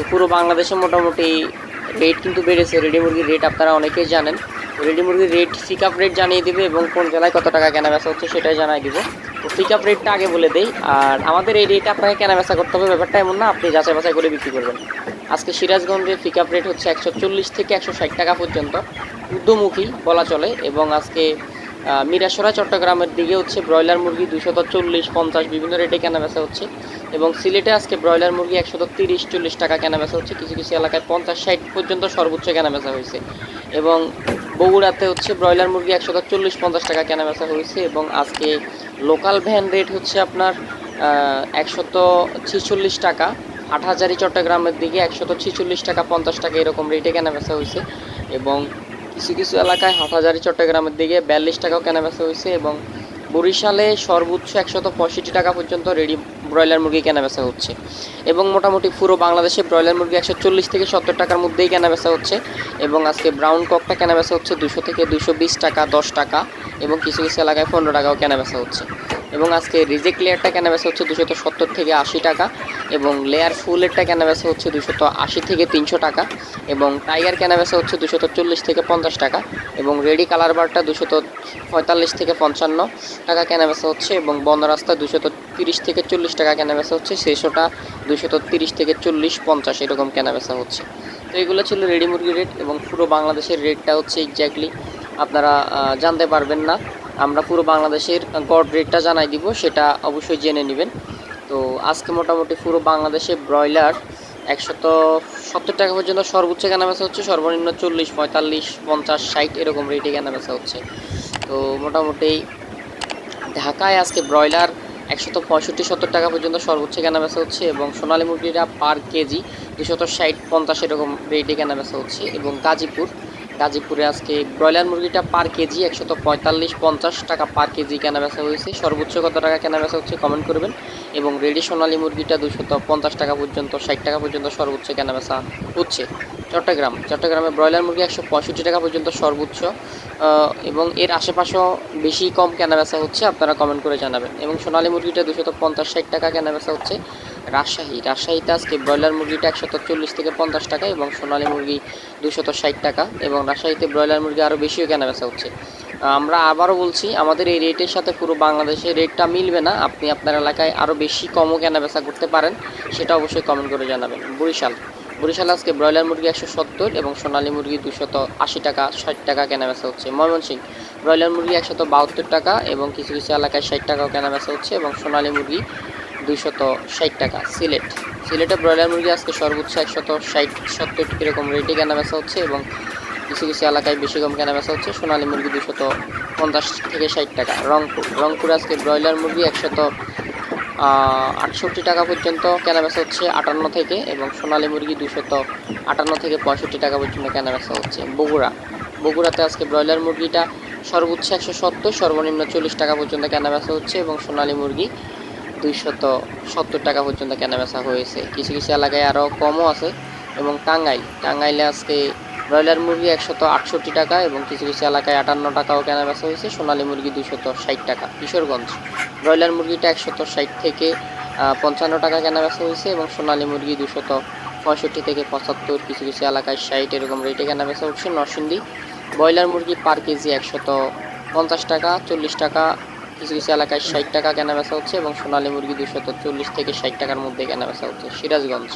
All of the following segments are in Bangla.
তো পুরো বাংলাদেশে মোটামুটি রেট কিন্তু বেড়েছে। রেডি মুরগির রেট আপনারা অনেকেই জানেন। রেডি মুরগির রেট পিক আপ রেট জানিয়ে দেবে এবং কোন জেলায় কত টাকা কেনা বেচা হচ্ছে সেটাই জানাই দিব। তো পিক আপ রেটটা আগে বলে দেই। আর আমাদের এই রেট আপনাকে কেনা বেচা করতে হবে। ব্যাপারটা এমন না, আপনি যাচাই বাছাই করে বিক্রি করবেন। আজকে সিরাজগঞ্জের পিক আপ রেট হচ্ছে একশো চল্লিশ থেকে একশো ষাট টাকা পর্যন্ত। ঊর্ধ্বমুখী বলা চলে এবং আজকে মিরাসরা, চট্টগ্রামের দিকে হচ্ছে ব্রয়লার মুরগি দুশত চল্লিশ, পঞ্চাশ, বিভিন্ন রেটে কেনা বেচা হচ্ছে। এবং সিলেটে আজকে ব্রয়লার মুরগি একশত তিরিশ, চল্লিশ টাকা কেনা বেচা হচ্ছে। কিছু কিছু এলাকায় পঞ্চাশ, ষাট পর্যন্ত সর্বোচ্চ কেনা বেচা হয়েছে। এবং বগুড়াতে হচ্ছে ব্রয়লার মুরগি একশত চল্লিশ, পঞ্চাশ টাকা কেনা বেচা হয়েছে। এবং আজকে লোকাল ভ্যান রেট হচ্ছে আপনার একশত ছিচল্লিশ টাকা। আটহাজারি চট্টগ্রামের দিকে একশত ছিচল্লিশ টাকা, পঞ্চাশ টাকা এরকম রেটে কেনা বেচা হয়েছে। এবং কিছু কিছু এলাকায় হাটহাজারি, চট্টগ্রামের দিকে বিয়াল্লিশ টাকাও কেনা বেচা হয়েছে এবং বরিশালে সর্বোচ্চ একশত পঁয়ষট্টি টাকা পর্যন্ত রেডি ব্রয়লার মুরগি কেনা বেচা হচ্ছে। এবং মোটামুটি পুরো বাংলাদেশে ব্রয়লার মুরগি একশো চল্লিশ থেকে সত্তর টাকার মধ্যেই কেনা বেচা হচ্ছে এবং আজকে ব্রাউন ককটা কেনা বেচা হচ্ছে দুশো থেকে দুশো বিশ টাকা, দশ টাকা এবং কিছু কিছু এলাকায় পনেরো টাকাও কেনা বেচা হচ্ছে। এবং আজকে রিজেক্ট লেয়ারটা কেনা বেচা হচ্ছে দুশত সত্তর থেকে আশি টাকা এবং লেয়ার ফুলেরটা কেনা বেচা হচ্ছে দুশত আশি থেকে তিনশো টাকা এবং টাইগার কেনা বেচা হচ্ছে দুশত চল্লিশ থেকে পঞ্চাশ টাকা এবং রেডি কালার বারটা দুশত পঁয়তাল্লিশ থেকে পঞ্চান্ন টাকা কেনা বেচা হচ্ছে এবং বন্ধ রাস্তা দুশত তিরিশ থেকে চল্লিশ টাকা কেনা বেচা হচ্ছে শেষোটা দুশত তিরিশ থেকে চল্লিশ পঞ্চাশ এরকম কেনা বেচা হচ্ছে। তো এগুলো ছিল রেডি মুরগির রেট এবং পুরো বাংলাদেশের রেটটা হচ্ছে এক্স্যাক্টলি আপনারা জানতে পারবেন না। আমরা পুরো বাংলাদেশের গড় রেটটা জানাই দিব, সেটা অবশ্যই জেনে নেবেন। তো আজকে মোটামুটি পুরো বাংলাদেশে ব্রয়লার একশত সত্তর টাকা পর্যন্ত সর্বোচ্চ কেনা বেচা হচ্ছে, সর্বনিম্ন চল্লিশ, পঁয়তাল্লিশ, পঞ্চাশ, ষাট এরকম রেটে কেনা বেচা হচ্ছে। তো মোটামুটি ঢাকায় আজকে ব্রয়লার একশত পঁয়ষট্টি, সত্তর টাকা পর্যন্ত সর্বোচ্চ কেনা বেচা হচ্ছে এবং সোনালী মুরগিটা পার কেজি দুশত ষাট, পঞ্চাশ এরকম রেটে কেনা বেচা হচ্ছে এবং গাজীপুর গাজীপুরে আজকে ব্রয়লার মুরগিটা পার কেজি একশত পঁয়তাল্লিশ, পঞ্চাশ টাকা পার কেজি কেনা বেচা হয়েছে। সর্বোচ্চ কত টাকা কেনা বেচা হচ্ছে কমেন্ট করবেন। এবং রেডি সোনালী মুরগিটা দুশত পঞ্চাশ টাকা পর্যন্ত, ষাট টাকা পর্যন্ত সর্বোচ্চ কেনা বেচা হচ্ছে। চট্টগ্রাম, চট্টগ্রামে ব্রয়লার মুরগি একশো পঁয়ষট্টি টাকা পর্যন্ত সর্বোচ্চ। এবং এর আশেপাশেও বেশি কম কেনা বেচা হচ্ছে, আপনারা কমেন্ট করে জানাবেন। এবং সোনালী মুরগিটা দুশত পঞ্চাশ, ষাট টাকা কেনা বেচা হচ্ছে। রাজশাহী। রাজশাহীতে আজকে ব্রয়লার মুরগিটা একশত চল্লিশ থেকে পঞ্চাশ টাকা এবং সোনালী মুরগি দুশত ষাট টাকা এবং রাজশাহীতে ব্রয়লার মুরগি আরও বেশিও কেনা বেচা হচ্ছে আমরা আবারও বলছি, আমাদের এই রেটের সাথে পুরো বাংলাদেশের রেটটা মিলবে না। আপনি আপনার এলাকায় আরও বেশি কমও কেনা বেচা করতে পারেন, সেটা অবশ্যই কমেন্ট করে জানাবেন। বরিশাল। বরিশাল আজকে ব্রয়লার মুরগি একশো সত্তর এবং সোনালী মুরগি দুশত আশি টাকা, ষাট টাকা কেনা বেচা হচ্ছে। ময়মনসিংহ। ব্রয়লার মুরগি একশত বাহাত্তর টাকা এবং কিছু কিছু এলাকায় ষাট টাকাও কেনা বেচা হচ্ছে এবং সোনালী মুরগি দুইশত ষাট টাকা, সিলেট। সিলেটে ব্রয়লার মুরগি আজকে সর্বোচ্চ একশত ষাট, সত্তর এরকম রেটে কেনা বেচা হচ্ছে এবং কিছু কিছু এলাকায় বেশি কম কেনা বেচা হচ্ছে। সোনালী মুরগি দুশত পঞ্চাশ থেকে ষাট টাকা। রংপুর রংপুর আজকে ব্রয়লার মুরগি একশত আটষট্টি টাকা পর্যন্ত কেনা বেচা হচ্ছে, আটান্ন থেকে এবং সোনালী মুরগি দুশত আটান্ন থেকে পঁয়ষট্টি টাকা পর্যন্ত কেনা বেচা হচ্ছে। বগুড়া, বগুড়াতে আজকে ব্রয়লার মুরগিটা সর্বোচ্চ একশো সত্তর, সর্বনিম্ন চল্লিশ টাকা পর্যন্ত কেনা বেচা হচ্ছে এবং সোনালী মুরগি দুইশত সত্তর টাকা পর্যন্ত কেনা বেচা হয়েছে। কিছু কিছু এলাকায় আরও কমও আছে এবং টাঙ্গাইল। টাঙ্গাইলে আজকে ব্রয়লার মুরগি একশত আটষট্টি টাকা এবং কিছু কিছু এলাকায় আটান্ন টাকাও কেনা বেচা হয়েছে। সোনালী মুরগি দুশত ষাট টাকা। কিশোরগঞ্জ। ব্রয়লার মুরগিটা একশত ষাট থেকে পঞ্চান্ন টাকা কেনা বেচা হয়েছে এবং সোনালী মুরগি দুশত পঁয়ষট্টি থেকে পঁচাত্তর। কিছু কিছু এলাকায় ষাট এরকম রেটে কেনা বেচা হচ্ছে। নরসিংদী। ব্রয়লার মুরগি পার কেজি একশত পঞ্চাশ টাকা, চল্লিশ টাকা কিছু কিছু এলাকায় ষাট টাকা কেনা বেচা হচ্ছে এবং সোনালী মুরগি দুশত চল্লিশ থেকে ষাট টাকার মধ্যে কেনা বেচা হচ্ছে। সিরাজগঞ্জ।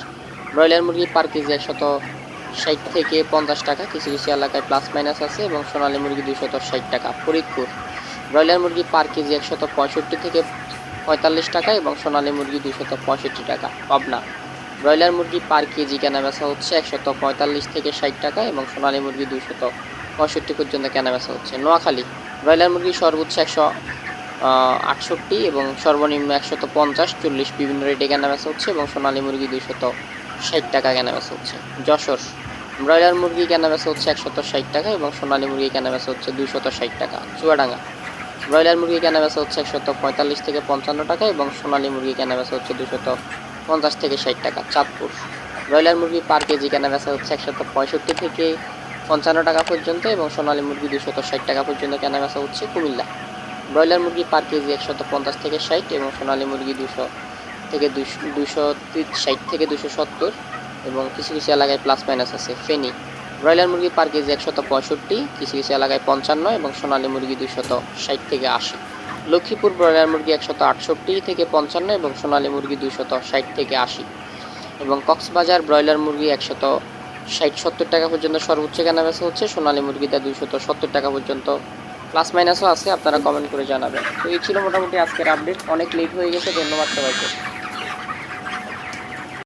ব্রয়লার মুরগি পার কেজি একশত ষাট থেকে পঞ্চাশ টাকা কিছু কিছু এলাকায় প্লাস মাইনাস আছে এবং সোনালী মুরগি দুশত ষাট টাকা। ফরিদপুর। ব্রয়লার মুরগি পার কেজি একশত পঁয়ষট্টি থেকে পঁয়তাল্লিশ টাকা এবং সোনালী মুরগি দুশত পঁয়ষট্টি টাকা। পাবনা। ব্রয়লার মুরগি পার কেজি কেনা বেচা হচ্ছে একশত পঁয়তাল্লিশ থেকে ষাট টাকা এবং সোনালী মুরগি দুশত পঁয়ষট্টি পর্যন্ত কেনা বেচা হচ্ছে। নোয়াখালী। ব্রয়লার মুরগি সর্বোচ্চ একশো আটষট্টি এবং সর্বনিম্ন একশত পঞ্চাশ, চল্লিশ বিভিন্ন রেটে কেনা বেচা হচ্ছে এবং সোনালী মুরগি দুশত ষাট টাকা কেনা বেচা হচ্ছে। যশোর, ব্রয়লার মুরগি কেনা বেচা হচ্ছে একশত ষাট টাকা এবং সোনালী মুরগি কেনা বেচা হচ্ছে দুশত ষাট টাকা। চুয়াডাঙ্গা, ব্রয়লার মুরগি কেনা বেচা হচ্ছে একশত পঁয়তাল্লিশ থেকে পঞ্চান্ন টাকা এবং সোনালী মুরগি কেনা বেচা হচ্ছে দুশত পঞ্চাশ থেকে ষাট টাকা। চাঁদপুর, ব্রয়লার মুরগি পার কেজি কেনা বেচা হচ্ছে একশত পঁয়ষট্টি থেকে পঞ্চান্ন টাকা পর্যন্ত এবং সোনালী মুরগি দুশত ষাট টাকা পর্যন্ত কেনা বেচা হচ্ছে কুমিল্লা। ব্রয়লার মুরগি পার কেজি একশত পঞ্চাশ থেকে ষাট এবং সোনালী মুরগি দুশো থেকে দুশো ষাট থেকে দুশো সত্তর এবং কিছু কিছু এলাকায় প্লাস মাইনাস আছে। ফেনি, ব্রয়লার মুরগি পার কেজি একশত পঁয়ষট্টি, কিছু কিছু এলাকায় পঞ্চান্ন এবং সোনালী মুরগি দুশত ষাট থেকে আশি। লক্ষ্মীপুর ব্রয়লার মুরগি একশত আটষট্টি থেকে পঞ্চান্ন এবং সোনালী মুরগি দুইশত ষাট থেকে আশি। এবং কক্সবাজার ব্রয়লার মুরগি একশত ষাট সত্তর টাকা পর্যন্ত সর্বোচ্চ কেনা বেচা হচ্ছে, সোনালী মুরগিটা দুইশত সত্তর টাকা পর্যন্ত প্লাস মাইনাসও আছে, আপনারা কমেন্ট করে জানাবেন। তো এই ছিল মোটামুটি আজকের আপডেট অনেক লেট হয়ে গেছে, ধন্যবাদ সবাইকে।